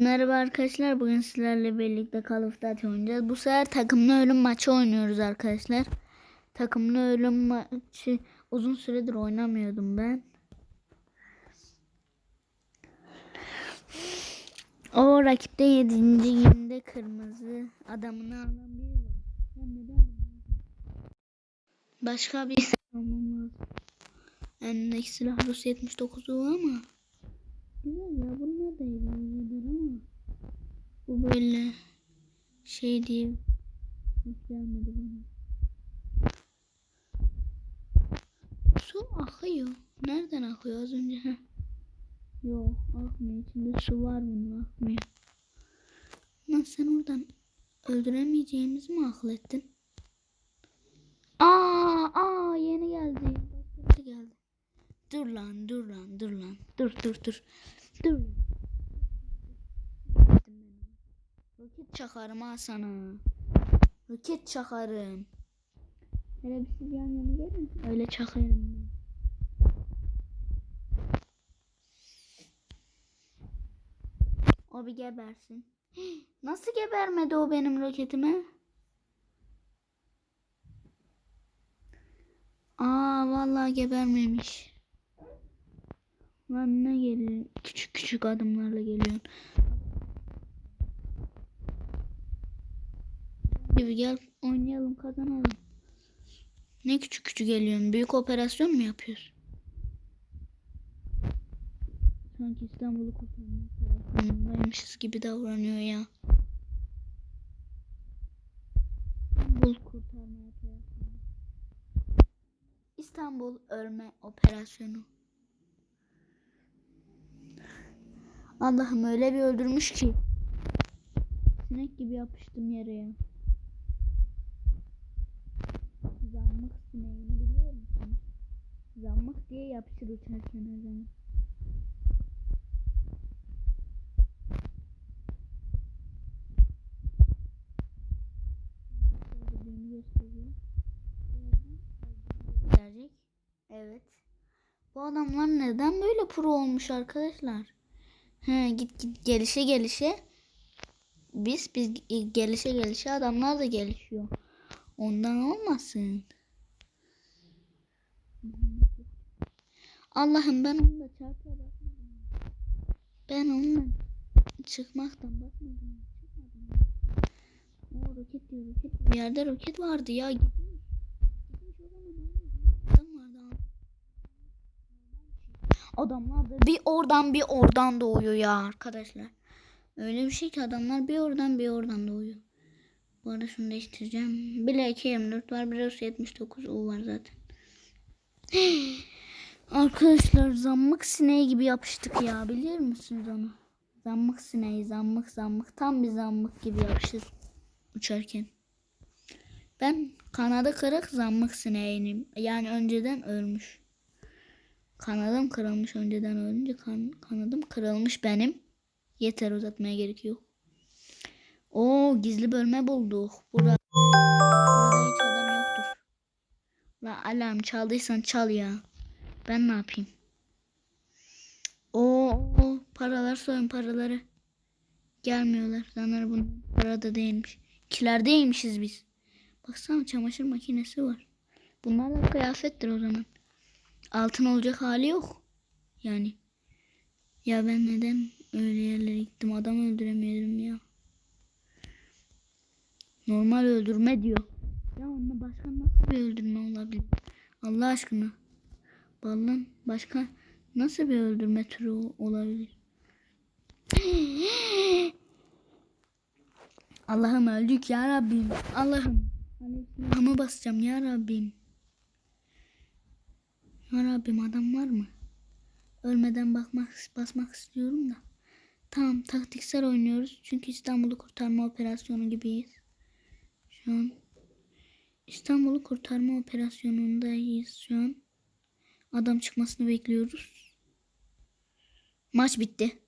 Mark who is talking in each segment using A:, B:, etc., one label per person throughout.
A: Merhaba arkadaşlar. Bugün sizlerle birlikte Call Duty oynayacağız. Bu sefer takımlı ölüm maçı oynuyoruz arkadaşlar. Takımlı ölüm maçı uzun süredir oynamıyordum ben. O rakipte 7. günde kırmızı adamını alan biri Başka bir silah almam lazım. Silah Rus 79'u ama Güzel ya bunlar da bu böyle şey. Hiç gelmedi bana. Su akıyor. Nereden akıyor az önce? Heh. Yok akmıyor. İçinde su var bunun akmıyor. Lan sen oradan öldüremeyeceğimizi mi akıl ettin? Aa, aa yeni geldi. Başka geldi. Dur lan dur lan dur lan. Dur dur dur. Dur. Roket çakarım ha sana. Roket çakarım. Hele bir siz yan yana gelin. Öyle çakarım ben. O bir gebersin. Nasıl gebermedi o benim roketime? Aa vallahi gebermemiş. Lan ne geliyor? Küçük küçük adımlarla geliyorsun. Gibi gel oynayalım kazanalım. Ne küçük küçük geliyorsun? Büyük operasyon mu yapıyorsun? Sanki İstanbul'u kurtarmak operasyonundaymışız gibi davranıyor ya. İstanbul kurtarma operasyonu. İstanbul ölme operasyonu. Allah'ım öyle bir öldürmüş ki. Sinek gibi yapıştım yere ya. Zammık sineğini biliyor musun? Zammık diye yapışır uçarken her zaman. Evet. Bu adamlar neden böyle pro olmuş arkadaşlar? He git git gelişe gelişe biz biz gelişe gelişe adamlar da gelişiyor. Ondan olmasın. Allah'ım ben onunla çarpıya bakmadım. Ben onunla çıkmaktan bakmadım. Çıkmadım. O roket diyor roket. Bir yerde roket vardı ya. Gitmiş. Gitmiş. Adam vardı. Adamlar da bir oradan bir oradan doğuyor ya arkadaşlar. Öyle bir şey ki adamlar bir oradan bir oradan doğuyor. Bu arada şunu değiştireceğim. Bir AK-24 var. Bir 79 U var zaten. Arkadaşlar zammık sineği gibi yapıştık ya. Biliyor musunuz onu? Zammık sineği, zammık zammık. Tam bir zammık gibi yapışır uçarken. Ben kanadı kırık zammık sineğinim. Yani önceden ölmüş. Kanadım kırılmış önceden ölünce kan, kanadım kırılmış benim. Yeter uzatmaya gerek yok. Oo gizli bölme bulduk. Bura, burada hiç adam yoktur. La alarm çaldıysan çal ya. Ben ne yapayım? Oo paralar soyun paraları. Gelmiyorlar. Sanırım bunun para da değilmiş. Kilerdeymişiz biz. Baksana çamaşır makinesi var. Bunlar da kıyafettir o zaman. Altın olacak hali yok. Yani. Ya ben neden öyle yerlere gittim? Adam öldüremiyorum ya. Normal öldürme diyor. Ya onunla başka nasıl bir öldürme olabilir? Allah aşkına. Vallahi başka nasıl bir öldürme türü olabilir? Allah'ım öldük ya Rabbim. Allah'ım. Ama basacağım ya Rabbim. Ya Rabbim adam var mı? Ölmeden bakmak basmak istiyorum da. Tamam taktiksel oynuyoruz. Çünkü İstanbul'u kurtarma operasyonu gibiyiz. Şu an İstanbul'u kurtarma operasyonundayız şu an. Adam çıkmasını bekliyoruz. Maç bitti.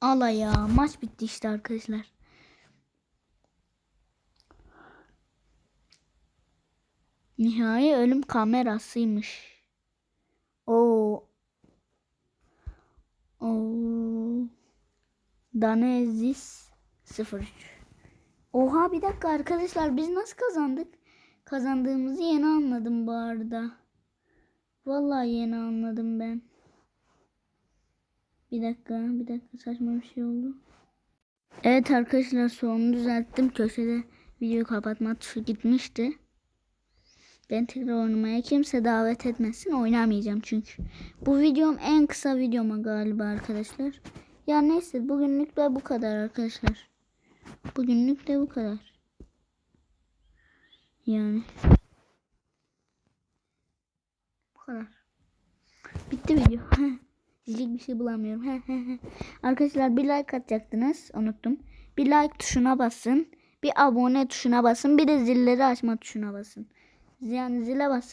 A: Allah ya maç bitti işte arkadaşlar. Nihai ölüm kamerasıymış. Oo. Oo. Danezis 03. Oha bir dakika arkadaşlar biz nasıl kazandık? Kazandığımızı yeni anladım bu arada. Vallahi yeni anladım ben. Bir dakika, bir dakika saçma bir şey oldu. Evet arkadaşlar sorunu düzelttim. Köşede videoyu kapatma tuşu gitmişti. Ben tekrar oynamaya kimse davet etmesin. Oynamayacağım çünkü. Bu videom en kısa videoma galiba arkadaşlar. Ya neyse bugünlük de bu kadar arkadaşlar. Bugünlük de bu kadar. Yani. Bu kadar. Bitti video. Diyecek bir şey bulamıyorum. Arkadaşlar bir like atacaktınız. Unuttum. Bir like tuşuna basın. Bir abone tuşuna basın. Bir de zilleri açma tuşuna basın. Yani zile basın.